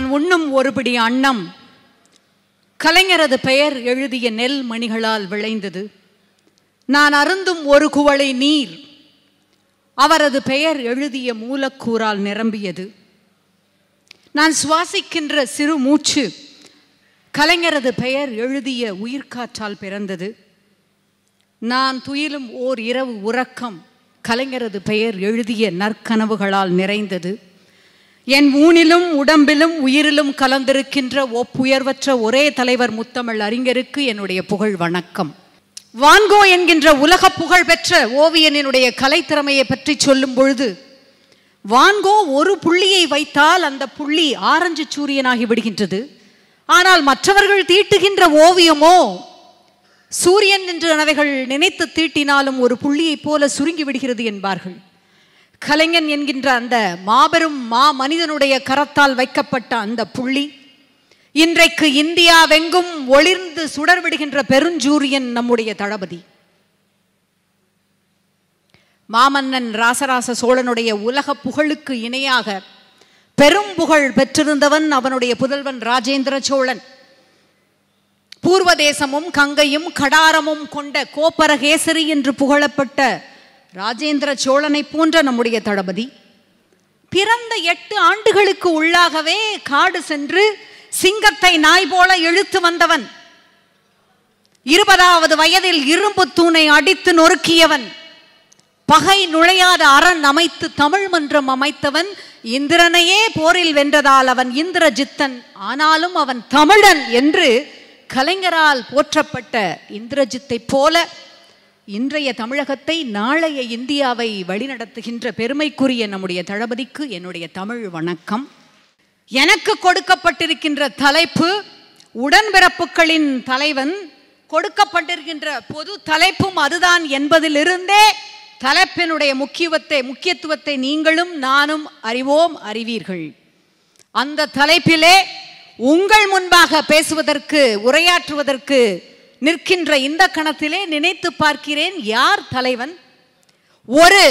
நான் உண்ணும் ஒருபடி அன்னம். கலைஞரது பெயர் எழுதிய நெல் மணிகளால் விளைந்தது. நான் அருந்தும் ஒரு குவளை நீர். அவரது பெயர் எழுதிய மூலக்கூறால் நிரம்பியது. நான் சுவாசிக்கின்ற சிறு மூச்சு கலைஞரது பெயர் எழுதிய உயிர்காற்றால் பிறந்தது. நான் துயிலும் ஓர் இரவு உறக்கம் கலைஞரது பெயர் எழுதிய நற்கனவுகளால் நிறைந்தது. என் ஊனிலும் உடம்பிலும் உயிரிலும் கலந்திருக்கின்ற ஒப்புயர்வற்ற ஒரே தலைவர் முத்தமிழ் அறிஞருக்கு என்னுடைய புகழ் வணக்கம். வான்கோ என்கின்ற உலக புகழ் பெற்ற ஓவியனினுடைய கலைத்திறமையை பற்றி சொல்லும் பொழுது வான்கோ ஒரு புள்ளியை வைத்தால் அந்த புள்ளி ஆரஞ்சு சூரியனாகி விடுகின்றது. ஆனால் மற்றவர்கள் தீட்டுகின்ற ஓவியமோ சூரியன் என்று அவைகள் நினைத்து தீட்டினாலும் ஒரு புள்ளியைப் போல சுருங்கி விடுகிறது என்பார்கள். கலைஞன் என்கின்ற அந்த மாபெரும் மா மனிதனுடைய கரத்தால் வைக்கப்பட்ட அந்த புள்ளி. இன்றைக்கு இந்தியாவெங்கும் ஒளிர்ந்து சுடர் விடுகின்ற பெருஞ்சூரியன் நம்முடைய தளபதி. மாமன்னன் ராசராச சோழனுடைய உலக புகழுக்கு இணையாக பெரும் புகழ் பெற்றிருந்தவன் அவனுடைய புதல்வன் ராஜேந்திர சோழன். பூர்வதேசமும் கங்கையும் கடாரமும் கொண்ட கோப்பரகேசரி என்று புகழப்பட்ட ராஜேந்திர சோழனை போன்ற நம்முடைய தளபதி பிறந்த எட்டு ஆண்டுகளுக்கு உள்ளாகவே காடு சென்று சிங்கத்தை நாய் போல இழுத்து வந்தவன் இருபதாவது வயதில் இரும்பு தூணை அடித்து நொறுக்கியவன் பகை நுழையாத அரண் அமைத்து தமிழ் மன்றம் அமைத்தவன் இந்திரனையே போரில் வென்றதால் அவன் இந்திரஜித்தன் ஆனாலும் அவன் தமிழன் என்று கலைஞரால் போற்றப்பட்ட இந்திரஜித்தை போல இன்றைய தமிழகத்தை நாளைய இந்தியாவை வழிநடத்துகின்ற பெருமைக்குரிய நம்முடைய தளபதிக்கு என்னுடைய தமிழ் வணக்கம். எனக்கு கொடுக்கப்பட்டிருக்கின்ற தலைப்பு உடன்பிறப்புகளின் தலைவன். கொடுக்கப்பட்டிருக்கின்ற பொது தலைப்பும் அதுதான் என்பதிலிருந்தே தலைப்பினுடைய முக்கியத்தை முக்கியத்துவத்தை நீங்களும் நானும் அறிவோம் அறிவீர்கள். அந்த தலைப்பிலே உங்கள் முன்பாக பேசுவதற்கு உரையாற்றுவதற்கு நிற்கின்ற இந்த கணத்திலே நினைத்து பார்க்கிறேன் யார் தலைவன்? ஒரு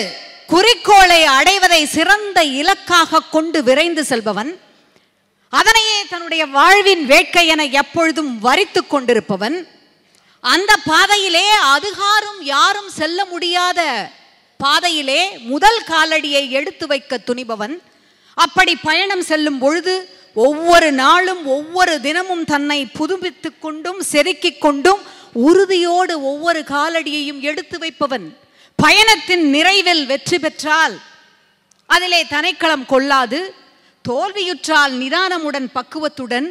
குறிக்கோளை அடைவதை சிறந்த இலக்காக கொண்டு விரைந்து செல்பவன் அதனையே தன்னுடைய வாழ்வின் வேட்கை என எப்பொழுதும் வரித்து கொண்டிருப்பவன் அந்த பாதையிலே அதுகாரும் யாரும் செல்ல முடியாத பாதையிலே முதல் காலடியை எடுத்து வைக்க துணிபவன் அப்படி பயணம் செல்லும் பொழுது ஒவ்வொரு நாளும் ஒவ்வொரு தினமும் தன்னை புதுப்பித்து கொண்டும் செருக்கிக் கொண்டும் உறுதியோடு ஒவ்வொரு காலடியையும் எடுத்து வைப்பவன். பயணத்தின் நிறைவில் வெற்றி பெற்றால் அதிலே தனைக்களம் கொள்ளாது. தோல்வியுற்றால் நிதானமுடன் பக்குவத்துடன்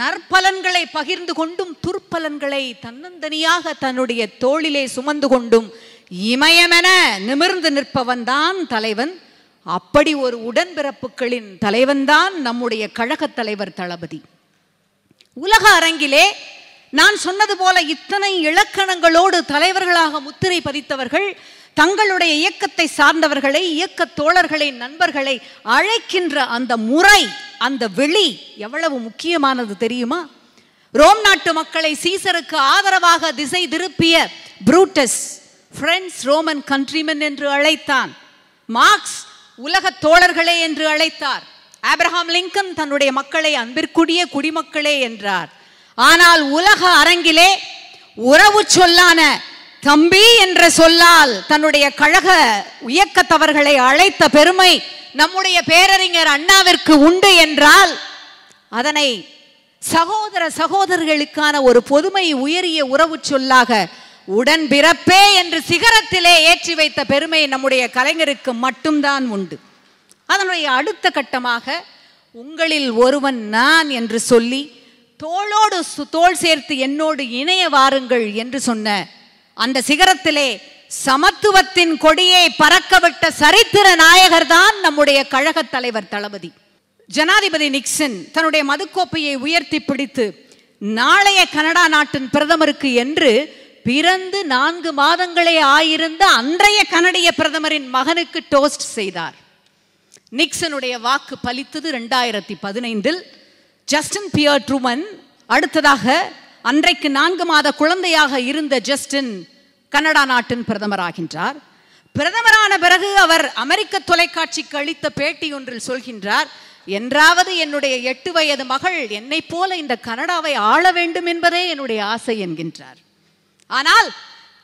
நற்பலன்களை பகிர்ந்து கொண்டும் துர்ப்பலன்களை தன்னந்தனியாக தன்னுடைய தோளிலே சுமந்து கொண்டும் இமயமென நிமிர்ந்து நிற்பவன் தான் தலைவன். அப்படி ஒரு உடன்பிறப்புகளின் தலைவன்தான் நம்முடைய கழகத் தலைவர் தளபதி. உலக அரங்கிலே நான் சொன்னது போல இத்தனை இலக்கணங்களோடு தலைவர்களாக முத்திரை பதித்தவர்கள் தங்களுடைய இயக்கத்தை சார்ந்தவர்களை இயக்க தோழர்களை நண்பர்களை அழைக்கின்ற அந்த முறை அந்த வெளி எவ்வளவு முக்கியமானது தெரியுமா? ரோம் நாட்டு மக்களை சீசருக்கு ஆதரவாக திசை திருப்பிய புரூட்டஸ் ஃப்ரெண்ட்ஸ் ரோமன் கண்ட்ரிமன் என்று அழைத்தான். மார்க்ஸ் உலக தோழர்களே என்று அழைத்தார். ஆப்ரஹாம் லிங்கன் தன்னுடைய மக்களை அன்பிற்குரிய குடிமக்களே என்றார். ஆனால் உலக அரங்கிலே உறவு சொல்லான தம்பி என்ற சொல்லால் தன்னுடைய கழக இயக்கத்தவர்களை அழைத்த பெருமை நம்முடைய பேரறிஞர் அண்ணாவிற்கு உண்டு என்றால் அதனை சகோதர சகோதரர்களுக்கான ஒரு பொதுமை உயரிய உறவு சொல்லாக உடன் பிறப்பே என்று சிகரத்திலே ஏற்றி வைத்த பெருமை நம்முடைய கலைஞருக்கு மட்டும்தான் உண்டு. அதனுடைய அடுத்த கட்டமாக உங்களில் ஒருவன் நான் என்று சொல்லி தோளோடு சு- தோள் சேர்த்து என்னோடு இணைய வாருங்கள் என்று சொன்ன அந்த சிகரத்திலே சமத்துவத்தின் கொடியை பறக்கவிட்ட சரித்திர நாயகர் தான் நம்முடைய கழகத் தலைவர் தளபதி. ஜனாதிபதி நிக்சன் தன்னுடைய மதுக்கோப்பையை உயர்த்தி பிடித்து நாளைய கனடா நாட்டின் பிரதமருக்கு என்று பிறந்து நான்கு மாதங்களே ஆயிருந்த அன்றைய கனடிய பிரதமரின் மகனுக்கு டோஸ்ட் செய்தார். நிக்சனுடைய வாக்கு பலித்தது ரெண்டாயிரத்தி பதினைந்தில். ஜஸ்டின் பியர் ட்ரூமன் அடுத்ததாக அன்றைக்கு நான்கு மாத குழந்தையாக இருந்த ஜஸ்டின் கனடா நாட்டின் பிரதமராகின்றார். பிரதமரான பிறகு அவர் அமெரிக்க தொலைக்காட்சிக்கு அளித்த பேட்டி ஒன்றில் சொல்கின்றார் என்றாவது என்னுடைய எட்டு வயது மகள் என்னை போல இந்த கனடாவை ஆள வேண்டும் என்பதே என்னுடைய ஆசை என்கின்றார். ஆனால்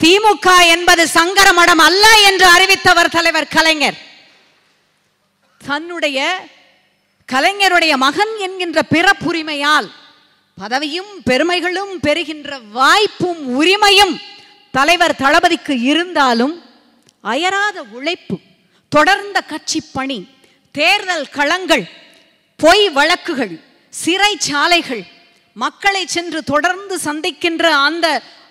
திமுக என்பது சங்கர மடம் அல்ல என்று அறிவித்தவர் தலைவர் கலைஞர். தன்னுடைய கலைஞருடைய மகன் என்கின்ற பிறப்புரிமையால் பதவியும் பெருமைகளும் பெறுகின்ற வாய்ப்பும் உரிமையும் தலைவர் தளபதிக்கு இருந்தாலும் அயராத உழைப்பு தொடர்ந்த கட்சி பணி தேர்தல் களங்கள் பொய் வழக்குகள் சிறைச்சாலைகள் மக்களை சென்று தொடர்ந்து சந்திக்கின்ற அந்த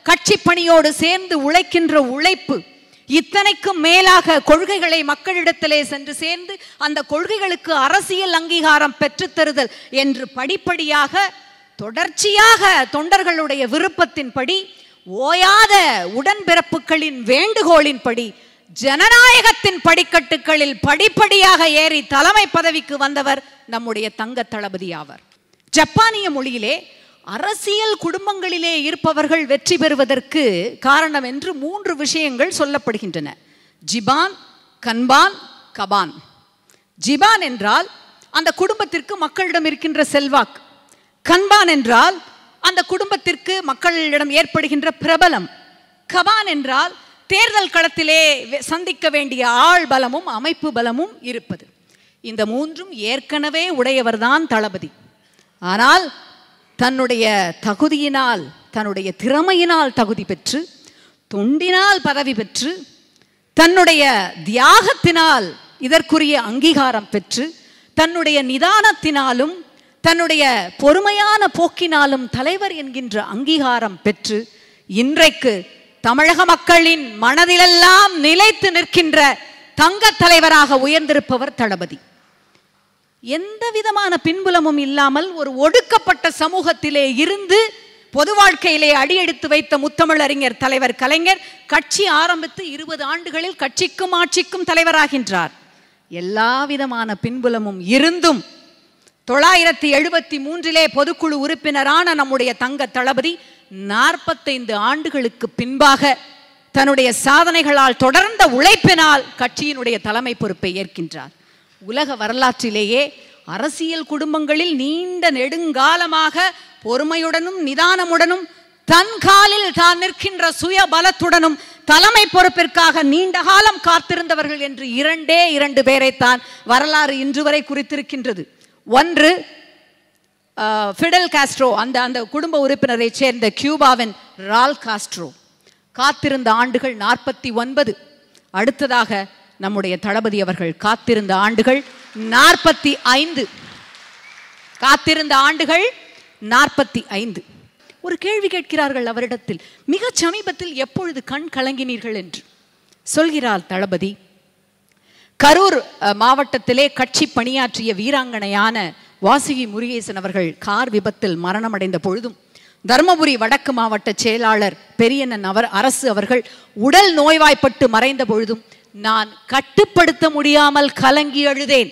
கட்சி பணியோடு சேர்ந்து உழைக்கின்ற உழைப்பு இத்தனைக்கும் மேலாக கொள்கைகளை மக்களிடத்திலே சென்று சேர்ந்து அந்த கொள்கைகளுக்கு அரசியல் அங்கீகாரம் பெற்றுத்தருதல் என்று படிப்படியாக தொடர்ச்சியாக தொண்டர்களுடைய விருப்பத்தின்படி ஓயாத உடன்பிறப்புகளின் வேண்டுகோளின்படி ஜனநாயகத்தின் படிக்கட்டுகளில் படிப்படியாக ஏறி தலைமை பதவிக்கு வந்தவர் நம்முடைய தங்க தளபதி ஆவர். ஜப்பானிய மொழியிலே அரசியல் குடும்பங்களிலே இருப்பவர்கள் வெற்றி பெறுவதற்கு காரணம் என்று மூன்று விஷயங்கள் சொல்லப்படுகின்றன. ஜிபான் கன்பான் கபான். ஜிபான் என்றால் அந்த குடும்பத்திற்கு மக்களிடம் இருக்கின்ற செல்வாக்கு. கன்பான் என்றால் அந்த குடும்பத்திற்கு மக்களிடம் ஏற்படுகின்ற பிரபலம். கபான் என்றால் தேர்தல் களத்திலே வெ- சந்திக்க வேண்டிய ஆள் பலமும் அமைப்பு பலமும் இருப்பது. இந்த மூன்றும் ஏற்கனவே உடையவர்தான் தளபதி. ஆனால் தன்னுடைய தகுதியினால் தன்னுடைய திறமையினால் தகுதி பெற்று தொண்டினால் பதவி பெற்று தன்னுடைய தியாகத்தினால் இதற்குரிய அங்கீகாரம் பெற்று தன்னுடைய நிதானத்தினாலும் தன்னுடைய பொறுமையான போக்கினாலும் தலைவர் என்கின்ற அங்கீகாரம் பெற்று இன்றைக்கு தமிழக மக்களின் மனதிலெல்லாம் நிலைத்து நிற்கின்ற தங்க தலைவராக உயர்ந்திருப்பவர் தளபதி. எந்த விதமான பின்புலமும் இல்லாமல் ஒரு ஒடுக்கப்பட்ட சமூகத்திலே இருந்து பொது வாழ்க்கையிலே அடியெடுத்து வைத்த முத்தமிழறிஞர் தலைவர் கலைஞர் கட்சி ஆரம்பித்து இருபது ஆண்டுகளில் கட்சிக்கும் ஆட்சிக்கும் தலைவராகின்றார். எல்லா விதமான பின்புலமும் இருந்தும் தொள்ளாயிரத்தி எழுபத்தி மூன்றிலே பொதுக்குழு உறுப்பினரான நம்முடைய தங்க தளபதி நாற்பத்தைந்து ஆண்டுகளுக்கு பின்பாக தன்னுடைய சாதனைகளால் தொடர்ந்த உழைப்பினால் கட்சியினுடைய தலைமை பொறுப்பை ஏற்கின்றார். உலக வரலாற்றிலேயே அரசியல் குடும்பங்களில் நீண்ட நெடுங்காலமாக பொறுமையுடனும் நிதானமுடனும் தன் காலில் தான் நிற்கின்ற சுய பலத்துடனும் தலைமை பொறுப்பிற்காக நீண்ட காலம் காத்திருந்தவர்கள் என்று இரண்டே இரண்டு பேரைத்தான் வரலாறு இன்று வரை குறித்திருக்கின்றது. ஒன்று ஆஹ், ஃபிடல் காஸ்ட்ரோ அந்த அந்த குடும்ப உறுப்பினரை சேர்ந்த கியூபாவின் ரால் காஸ்ட்ரோ. காத்திருந்த ஆண்டுகள் நாற்பத்தி ஒன்பது. அடுத்ததாக நம்முடைய தளபதி அவர்கள் காத்திருந்த ஆண்டுகள் நாற்பத்தி ஐந்து. காத்திருந்த ஆண்டுகள் நாற்பத்தி ஐந்து. ஒரு கேள்வி கேட்கிறார்கள் அவரிடத்தில் மிக சமீபத்தில் எப்பொழுது கண் கலங்கினீர்கள் என்று? சொல்கிறார் தளபதி கரூர் அஹ், மாவட்டத்திலே கட்சி பணியாற்றிய வீராங்கனையான வாசுகி முருகேசன் அவர்கள் கார் விபத்தில் மரணமடைந்த பொழுதும் தருமபுரி வடக்கு மாவட்ட செயலாளர் பெரியண்ணன் அவர் அரசு அவர்கள் உடல் நோய்வாய்ப்பட்டு மறைந்த பொழுதும் நான் கட்டுப்படுத்த முடியாமல் கலங்கி அழுதேன்.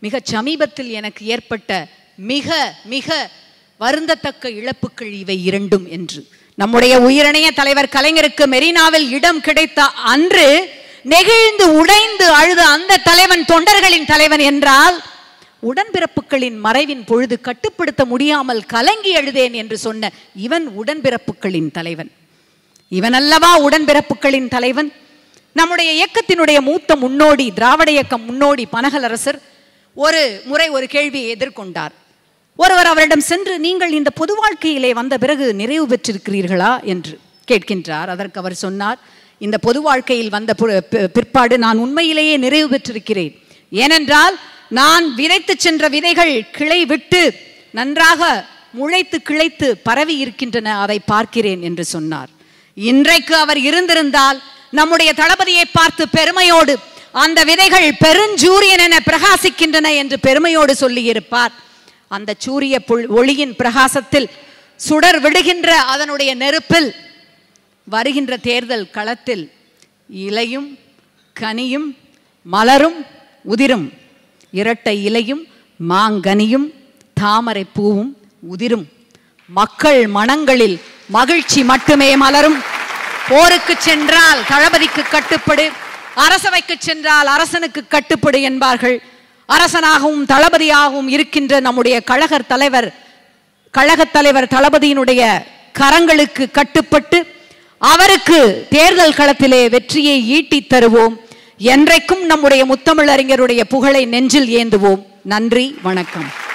மிகச் சமீபத்தில் எனக்கு ஏற்பட்ட மிக மிக வருந்தத்தக்க இழப்புகள் இவை இரண்டும் என்று. நம்முடைய உயிரிணைய தலைவர் கலைஞருக்கு மெரினாவில் இடம் கிடைத்த அன்று நெகிழ்ந்து உடைந்து அழுத அந்த தலைவன் தொண்டர்களின் தலைவன் என்றால் உடன்பிறப்புகளின் மறைவின் பொழுது கட்டுப்படுத்த முடியாமல் கலங்கி அழுதேன் என்று சொன்ன இவன் உடன்பிறப்புகளின் தலைவன். இவன் அல்லவா உடன்பிறப்புகளின் தலைவன்? நம்முடைய இயக்கத்தினுடைய மூத்த முன்னோடி திராவிட இயக்கம் முன்னோடி பனகலரசர் ஒரு முறை ஒரு கேள்வியை எதிர்கொண்டார். ஒருவர் அவரிடம் சென்று நீங்கள் இந்த பொது வாழ்க்கையிலே வந்த பிறகு நிறைவு பெற்றிருக்கிறீர்களா? என்று கேட்கின்றார். அதற்கு அவர் சொன்னார் இந்த பொது வாழ்க்கையில் வந்த பிற்பாடு நான் உண்மையிலேயே நிறைவு பெற்றிருக்கிறேன். ஏனென்றால் நான் விதைத்து சென்ற விதைகள் கிளை விட்டு நன்றாக முளைத்து கிளைத்து பரவி இருக்கின்றன அதை பார்க்கிறேன் என்று சொன்னார். இன்றைக்கு அவர் இருந்திருந்தால் நம்முடைய தளபதியை பார்த்து பெருமையோடு அந்த விதைகள் பெருஞ்சூரியன் என பிரகாசிக்கின்றன என்று பெருமையோடு சொல்லியிருப்பார். அந்த சூரிய புல்- ஒளியின் பிரகாசத்தில் சுடர் விடுகின்ற அதனுடைய நெருப்பில் வருகின்ற தேர்தல் களத்தில் இலையும் கனியும் மலரும் உதிரும். இரட்டை இலையும் மாங்கனியும் தாமரை பூவும் உதிரும். மக்கள் மனங்களில் மகிழ்ச்சி மட்டுமே மலரும். போருக்கு சென்றால் தளபதிக்கு கட்டுப்படு அரசவைக்கு சென்றால் அரசனுக்கு கட்டுப்படு என்பார்கள். அரசனாகவும் தளபதியாகவும் இருக்கின்ற நம்முடைய கழகர் தலைவர் கழகத் தலைவர் தளபதியினுடைய கரங்களுக்கு கட்டுப்பட்டு அவருக்கு தேர்தல் களத்திலே வெற்றியை ஈட்டித் தருவோம். என்றைக்கும் நம்முடைய முத்தமிழறிஞருடைய புகழை நெஞ்சில் ஏந்துவோம். நன்றி வணக்கம்.